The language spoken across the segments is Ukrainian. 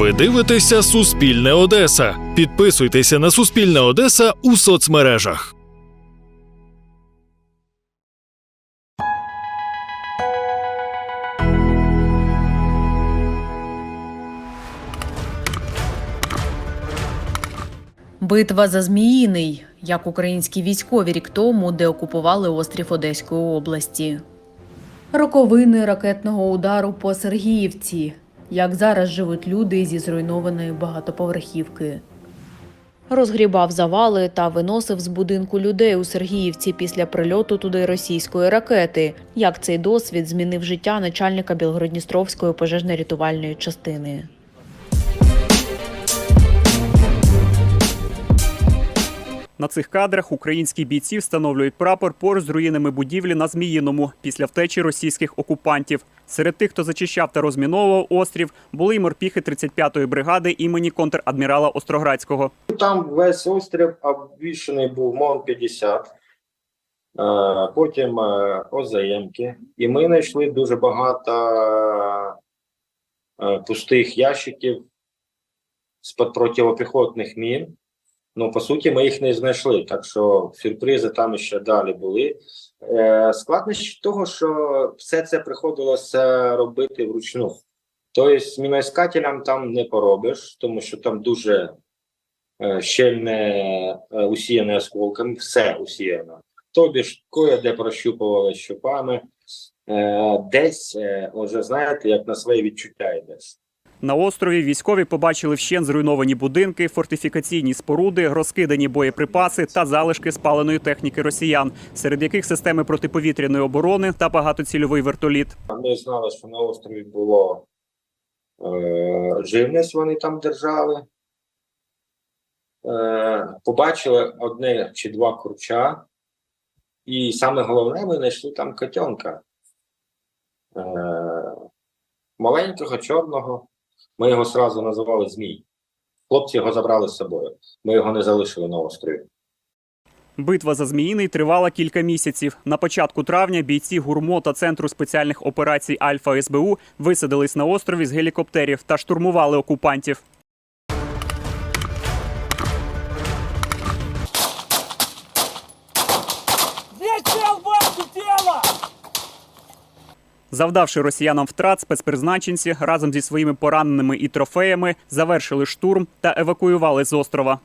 Ви дивитеся Суспільне Одеса. Підписуйтеся на Суспільне Одеса у соцмережах. Битва за Зміїний, як українські військові рік тому деокупували острів Одеської області. Роковини ракетного удару по Сергіївці. Як зараз живуть люди зі зруйнованої багатоповерхівки. Розгрібав завали та виносив з будинку людей у Сергіївці після прильоту туди російської ракети. Як цей досвід змінив життя начальника Білгородністровської пожежно-рятувальної частини. На цих кадрах українські бійці встановлюють прапор поруч з руїнами будівлі на Зміїному після втечі російських окупантів. Серед тих, хто зачищав та розміновував острів, були й морпіхи 35-ї бригади імені контрадмірала Остроградського. Там весь острів обвішаний був МОН 50, е, потім е, озаємки. І ми знайшли дуже багато е, пустих ящиків з-під протипіхотних мін. Ну, по суті, ми їх не знайшли, так що сюрпризи там ще далі були. Е, складність того, що все це приходилося робити вручну. Тобто, міноіскателям там не поробиш, тому що там дуже е, щільне е, усіяне осколками, все усіяно. Тобі ж кое-де прощупували щупами, е, десь, е, вже знаєте, як на свої відчуття йдеш. На острові військові побачили вщен зруйновані будинки, фортифікаційні споруди, розкидані боєприпаси та залишки спаленої техніки росіян, серед яких системи протиповітряної оборони та багатоцільовий вертоліт. Ми знали, що на острові було е, живність, вони там держали. Е, побачили одне чи два курча, і саме головне, ми знайшли там котенка. Е, маленького, чорного. Ми його сразу називали Змій. Хлопці його забрали з собою. Ми його не залишили на острові. Битва за Зміїний тривала кілька місяців. На початку травня бійці гурмо та центру спеціальних операцій Альфа СБУ висадились на острові з гелікоптерів та штурмували окупантів. Завдавши росіянам втрат, спецпризначенці разом зі своїми пораненими і трофеями завершили штурм та евакуювали з острова.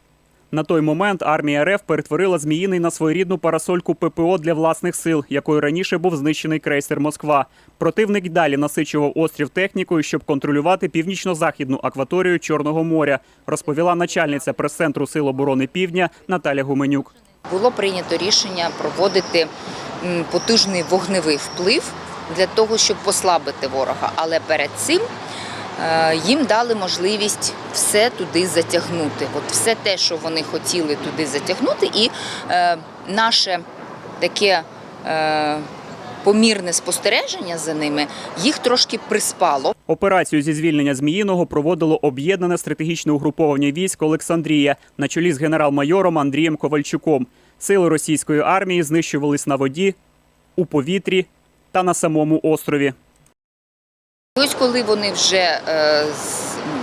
На той момент армія РФ перетворила Зміїний на своєрідну парасольку ППО для власних сил, якою раніше був знищений крейсер Москва. Противник далі насичував острів технікою, щоб контролювати північно-західну акваторію Чорного моря, розповіла начальниця прес-центру Сил оборони Півдня Наталя Гуменюк. було прийнято рішення проводити потужний вогневий вплив для того, щоб послабити ворога. Але перед цим е, їм дали можливість все туди затягнути. От все те, що вони хотіли туди затягнути, і е, наше таке. Е, Помірне спостереження за ними їх трошки приспало. Операцію зі звільнення Зміїного проводило об'єднане стратегічне угруповання військ Олександрія на чолі з генерал-майором Андрієм Ковальчуком. Сили російської армії знищувались на воді, у повітрі та на самому острові. Ось коли вони вже е,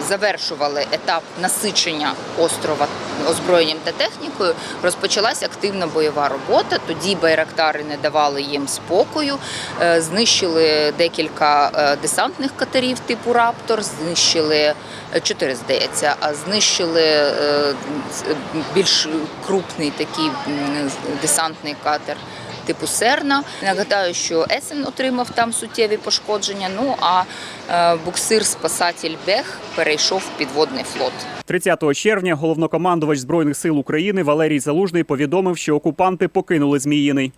завершували етап насичення острова озброєнням та технікою, розпочалася активна бойова робота. Тоді байрактари не давали їм спокою, е, знищили декілька е, десантних катерів типу Раптор, знищили чотири, здається, а знищили більш крупний такий десантний катер типу Серна. Нагадаю, що Есен отримав там суттєві пошкодження. Ну а е, буксир спасатель Бех перейшов в підводний флот. 30 червня головнокомандувач збройних сил України Валерій Залужний повідомив, що окупанти покинули Зміїний.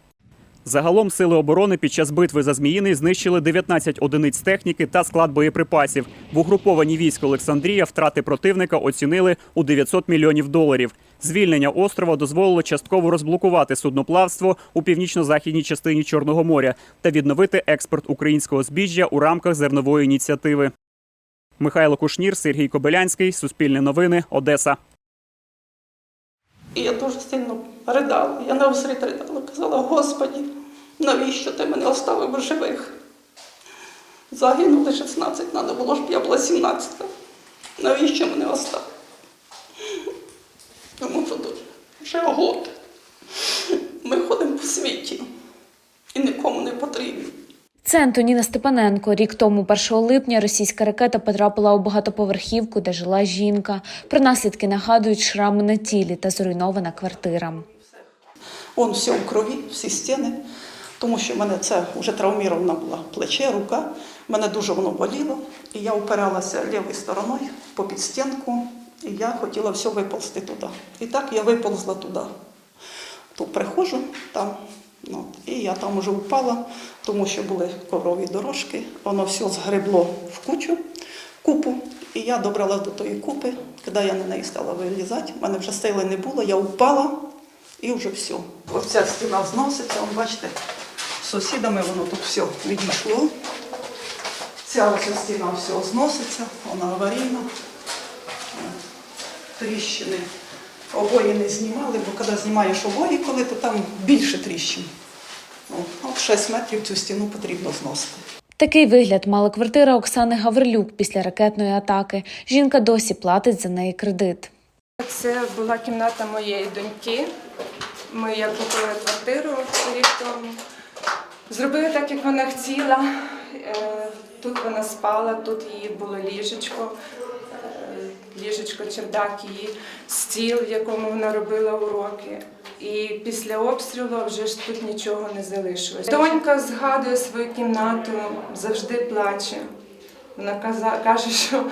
Загалом сили оборони під час битви за Зміїний знищили 19 одиниць техніки та склад боєприпасів. В угруповані військ Олександрія втрати противника оцінили у 900 мільйонів доларів. Звільнення острова дозволило частково розблокувати судноплавство у північно-західній частині Чорного моря та відновити експорт українського збіжжя у рамках зернової ініціативи. Михайло Кушнір, Сергій Кобилянський, Суспільне новини, Одеса. І я дуже сильно ридала. Я на усрід ридала. Казала, Господі, навіщо ти мене оставив живих? Загинули 16, треба було, щоб я була 17. Навіщо мене оставили? Тому що дуже вже год. Ми ходимо по світі і нікому не потрібні. Це Антоніна Степаненко. Рік тому, 1 липня, російська ракета потрапила у багатоповерхівку, де жила жінка. Про наслідки нагадують шрами на тілі та зруйнована квартира. Он все в крові, всі стіни, тому що в мене це вже травмірована була плече, рука. Мене дуже воно боліло, і я опиралася лівою стороною по підстінку, і я хотіла все виползти туди. І так я виползла туди. Тут приходжу там, ну, і я там вже впала, тому що були коврові дорожки, воно все згребло в кучу, купу. І я добралась до тої купи, коли я на неї стала вилізати, в мене вже сили не було, я впала і вже все. Оця стіна зноситься, он, бачите, з сусідами воно тут все відійшло. Ця ось стіна все зноситься, вона аварійна. Тріщини. Обої не знімали, бо коли знімаєш обої, коли то там більше тріщин. О, От 6 метрів цю стіну потрібно зносити. Такий вигляд мала квартира Оксани Гаврилюк після ракетної атаки. Жінка досі платить за неї кредит. Це була кімната моєї доньки. Ми як купили квартиру рік тому. Зробили так, як вона хотіла. Е, Тут вона спала, тут її було ліжечко, ліжечко, чердак, її стіл, в якому вона робила уроки. І після обстрілу вже ж тут нічого не залишилось. Донька згадує свою кімнату, завжди плаче. Вона каже, що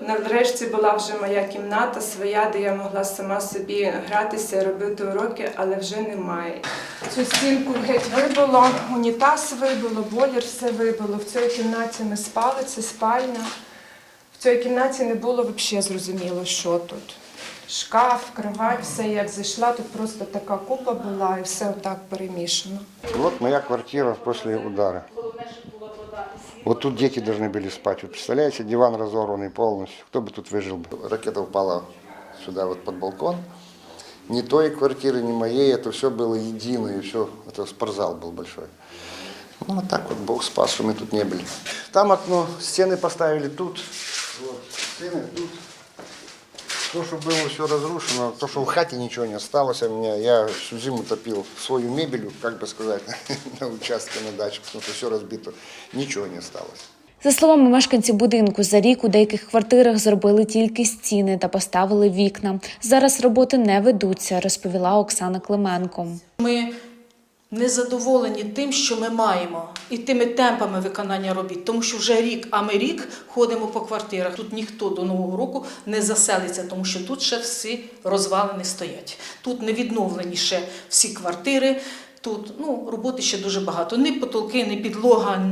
нарешті була вже моя кімната своя, де я могла сама собі гратися, робити уроки, але вже немає. Цю стінку геть вибило, унітаз вибило, бойлер все вибило. В цій кімнаті ми спали, це спальня. В цій кімнаті не було взагалі зрозуміло, що тут. Шкаф, кровать, все як зайшла, тут просто така купа була і все отак перемішано. Вот моя квартира после удара. Вот тут дети должны были спать. Вы представляете, диван разорванный полностью. Кто бы тут выжил бы? Ракета упала сюда вот под балкон. Ни той квартиры, ни моей, это все было едино, и все, это спортзал был большой. Ну, вот так вот Бог спас, что мы тут не были. Там окно, стены поставили тут, вот, стены тут. То, что было все разрушено, то, что в хате ничего не осталось, а у меня, я всю зиму топил свою мебель, как бы сказать, на участке на даче, потому что все разбито, ничего не осталось. За словами мешканців будинку, за рік у деяких квартирах зробили тільки стіни та поставили вікна. Зараз роботи не ведуться, розповіла Оксана Клименко. Ми не задоволені тим, що ми маємо, і тими темпами виконання робіт, тому що вже рік, а ми рік ходимо по квартирах. Тут ніхто до нового року не заселиться, тому що тут ще всі розвалені стоять. Тут не відновлені ще всі квартири. Тут ну роботи ще дуже багато. Ні потолки, ні підлога,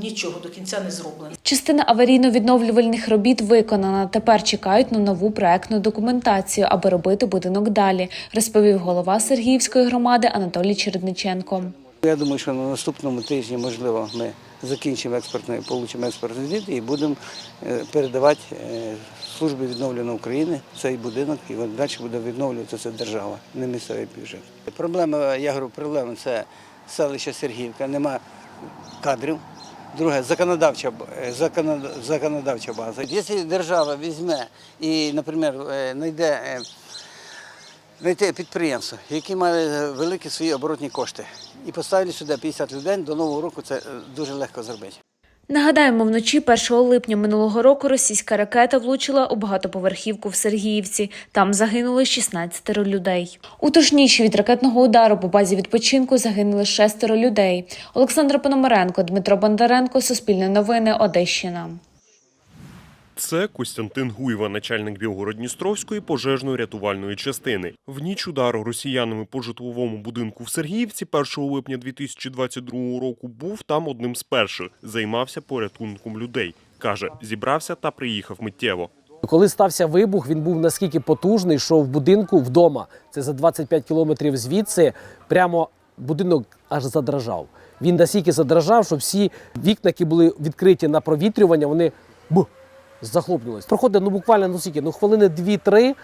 нічого до кінця не зроблено. Частина аварійно-відновлювальних робіт виконана. Тепер чекають на нову проектну документацію, аби робити будинок далі, розповів голова Сергіївської громади Анатолій Чередниченко. Я думаю, що на наступному тижні, можливо, ми закінчимо експертний, получимо експертний звіт і будемо е, передавати е, службі відновлення України цей будинок, і от далі буде відновлювати це держава, не місцевий бюджет. Проблема, я говорю, проблема це селище Сергіївка, нема кадрів. Друге, законодавча, е, законод- законодавча база. Якщо держава візьме і, наприклад, е, знайде е, знайти підприємство, які має великі свої оборотні кошти, і поставили сюди 50 людей, до нового року це дуже легко зробити. Нагадаємо, вночі 1 липня минулого року російська ракета влучила у багатоповерхівку в Сергіївці. Там загинули 16 людей. У від ракетного удару по базі відпочинку загинули шестеро людей. Олександр Пономаренко, Дмитро Бондаренко, Суспільне новини, Одещина. Це Костянтин Гуєва, начальник Білгород-Дністровської пожежно-рятувальної частини. В ніч удару росіянами по житловому будинку в Сергіївці 1 липня 2022 року був там одним з перших. Займався порятунком людей. Каже, зібрався та приїхав миттєво. Коли стався вибух, він був наскільки потужний, що в будинку вдома, це за 25 кілометрів звідси, прямо будинок аж задрожав. Він настільки задрожав, що всі вікна, які були відкриті на провітрювання, вони бух, захлопнулись. Проходить ну буквально ну скільки, ну хвилини 2-3.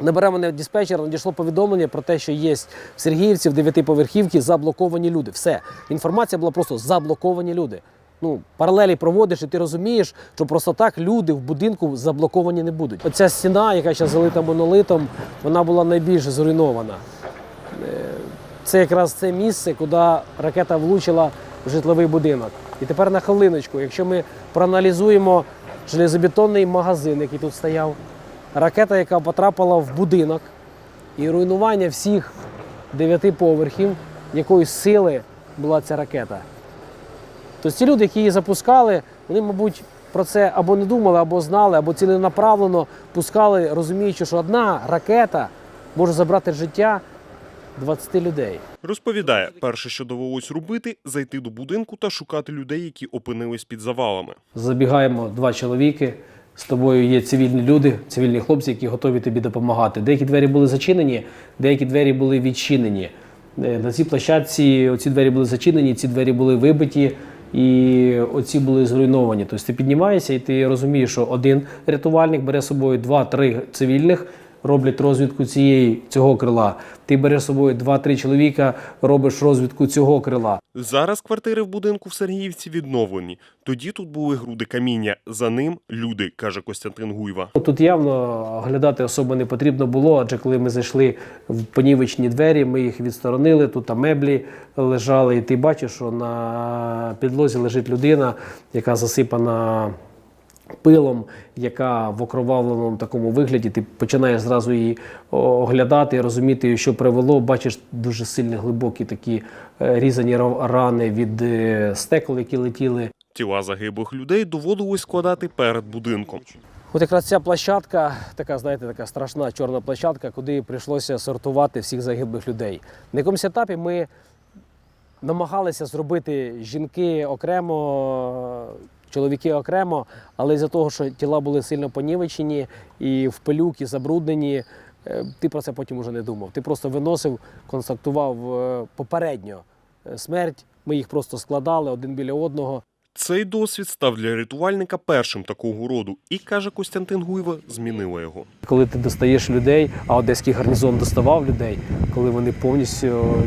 Набере мене диспетчер, надійшло повідомлення про те, що є в Сергіївці в дев'ятиповерхівці заблоковані люди. Все. Інформація була просто заблоковані люди. Ну, паралелі проводиш, і ти розумієш, що просто так люди в будинку заблоковані не будуть. Оця стіна, яка зараз залита монолитом, вона була найбільш зруйнована. Е, Це якраз це місце, куди ракета влучила в житловий будинок. І тепер на хвилиночку, якщо ми проаналізуємо железобетонний магазин, який тут стояв, ракета, яка потрапила в будинок, і руйнування всіх дев'яти поверхів, якої сили була ця ракета. Тобто ці люди, які її запускали, вони, мабуть, про це або не думали, або знали, або ціленаправлено пускали, розуміючи, що одна ракета може забрати життя 20 людей. Розповідає, перше, що довелось робити, зайти до будинку та шукати людей, які опинились під завалами. Забігаємо два чоловіки. З тобою є цивільні люди, цивільні хлопці, які готові тобі допомагати. Деякі двері були зачинені, деякі двері були відчинені. Е, На цій площадці оці двері були зачинені, ці двері були вибиті і оці були зруйновані. Тобто ти піднімаєшся і ти розумієш, що один рятувальник бере з собою два-три цивільних, роблять розвідку цієї цього крила. Ти береш з собою два-три чоловіка, робиш розвідку цього крила. Зараз квартири в будинку в Сергіївці відновлені. Тоді тут були груди каміння. За ним люди, каже Костянтин Гуйва. Тут явно оглядати особо не потрібно було, адже коли ми зайшли в понівечні двері, ми їх відсторонили, тут там меблі лежали, і ти бачиш, що на підлозі лежить людина, яка засипана пилом, яка в окровавленому такому вигляді. Ти починаєш зразу її оглядати, і розуміти, що привело. Бачиш дуже сильні глибокі такі е, різані рани від е, стекол, які летіли. Тіла загиблих людей доводилось складати перед будинком. От якраз ця площадка, така, знаєте, така страшна чорна площадка, куди прийшлося сортувати всіх загиблих людей. На якомусь етапі ми намагалися зробити жінки окремо, чоловіки окремо, але з-за того, що тіла були сильно понівечені і в пилюки забруднені, е, ти про це потім уже не думав. Ти просто виносив, констатував е, попередньо е, смерть. Ми їх просто складали один біля одного. Цей досвід став для рятувальника першим такого роду, і каже Костянтин Гуйва, змінило його. Коли ти достаєш людей, а одеський гарнізон доставав людей, коли вони повністю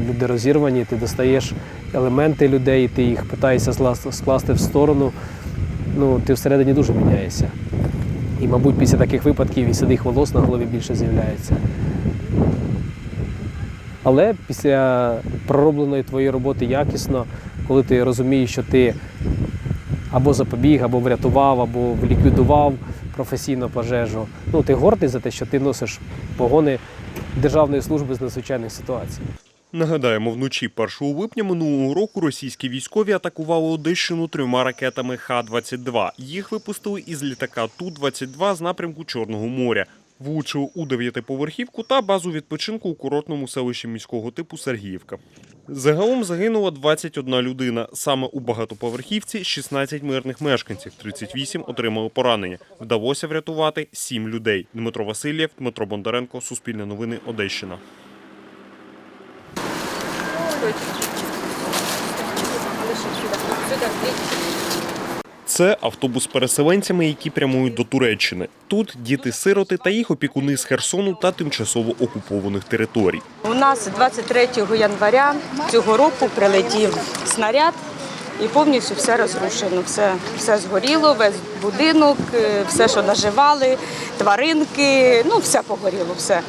люди розірвані, ти достаєш елементи людей, ти їх питаєшся скласти в сторону. Ну, ти всередині дуже міняєшся. І, мабуть, після таких випадків і сидих волос на голові більше з'являється. Але після проробленої твоєї роботи якісно, коли ти розумієш, що ти або запобіг, або врятував, або ліквідував професійно пожежу. Ну, ти гордий за те, що ти носиш погони Державної служби з надзвичайних ситуацій. Нагадаємо, вночі 1 липня минулого року російські військові атакували Одещину трьома ракетами Х-22. Їх випустили із літака Ту-22 з напрямку Чорного моря. Влучили у дев'ятиповерхівку та базу відпочинку у курортному селищі міського типу Сергіївка. Загалом загинула 21 людина. Саме у багатоповерхівці 16 мирних мешканців, 38 отримали поранення. Вдалося врятувати 7 людей. Дмитро Васильєв, Дмитро Бондаренко, Суспільне новини, Одещина. Це автобус з переселенцями, які прямують до Туреччини. Тут діти-сироти та їх опікуни з Херсону та тимчасово окупованих територій. У нас 23 января цього року прилетів снаряд і повністю все розрушено. Все, все згоріло, весь будинок, е, все, що наживали, тваринки, ну все погоріло, все.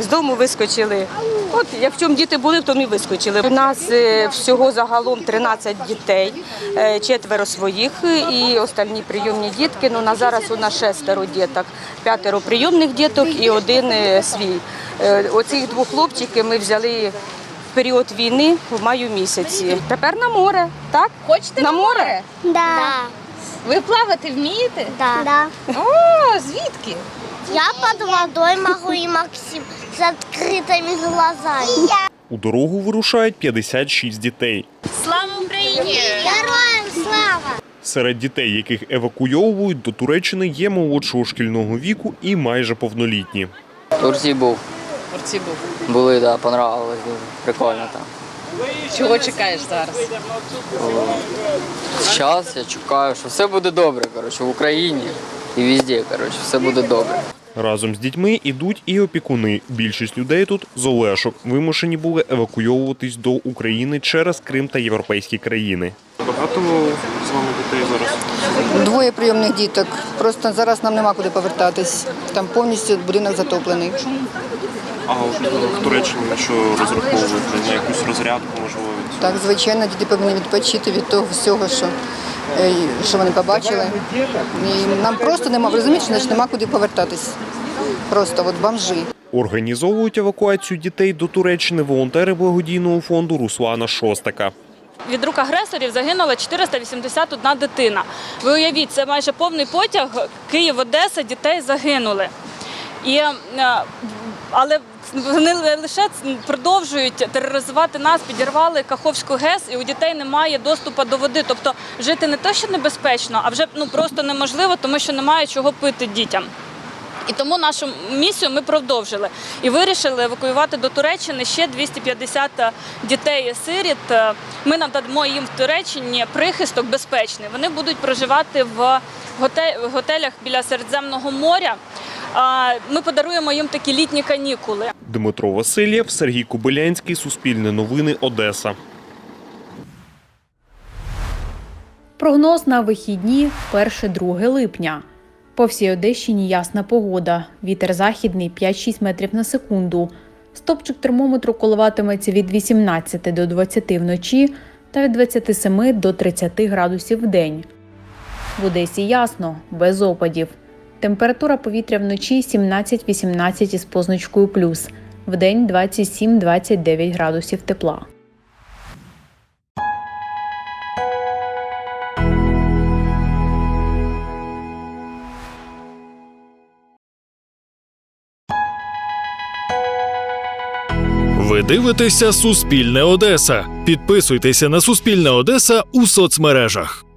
З дому вискочили. От як в чому діти були, в тому і вискочили. У нас е, всього загалом 13 дітей, е, четверо своїх і остальні прийомні дітки. Ну на зараз у нас шестеро діток, п'ятеро прийомних діток і один е, свій. Е, Оцих двох хлопчиків ми взяли в період війни в маю місяці. Тепер на море, так? Хочете На море? Да. Ви плавати вмієте? Да. да. О, звідки? Я под водой могу и Максим с открытыми глазами. У дорогу вирушають 56 дітей. Слава Украине! Героям слава! Серед дітей, яких евакуйовують до Туреччини, є молодшого шкільного віку і майже повнолітні. Турції був. Турці був. Були, да, понравилось дуже. Прикольно там. Чого чекаєш зараз? Зараз я чекаю, що все буде добре, коротше, в Україні і везде, коротше, все буде добре. Разом з дітьми ідуть і опікуни. Більшість людей тут з Олешок вимушені були евакуйовуватись до України через Крим та європейські країни. Багато з вами дітей зараз. Двоє прийомних діток. Просто зараз нам нема куди повертатись. Там повністю будинок затоплений. А в Туреччині на що розраховуєте? На якусь розрядку, можливо, Так, звичайно, діти повинні відпочити від того всього, що, е, що вони побачили. І нам просто нема, розумієте, що значить нема куди повертатись. Просто от бомжи. Організовують евакуацію дітей до Туреччини волонтери благодійного фонду Руслана Шостака. Від рук агресорів загинула 481 дитина. Ви уявіть, це майже повний потяг Київ-Одеса, дітей загинули. І, е, але вони лише продовжують тероризувати нас, підірвали Каховську ГЕС, і у дітей немає доступу до води. Тобто жити не те, що небезпечно, а вже ну просто неможливо, тому що немає чого пити дітям. І тому нашу місію ми продовжили і вирішили евакуювати до Туреччини ще 250 дітей сиріт. Ми надамо їм в Туреччині прихисток безпечний. Вони будуть проживати в готелях біля Середземного моря. А, Ми подаруємо їм такі літні канікули. Дмитро Васильєв, Сергій Кобилянський, Суспільне новини, Одеса. Прогноз на вихідні 1-2 липня. По всій Одещині ясна погода. Вітер західний 5-6 метрів на секунду. Стопчик термометру коливатиметься від 18 до 20 вночі та від 27 до 30 градусів в день. В Одесі ясно, без опадів. Температура повітря вночі 17-18 із позначкою плюс. Вдень 27-29 градусів тепла. Ви дивитеся Суспільне Одеса. Підписуйтеся на Суспільне Одеса у соцмережах.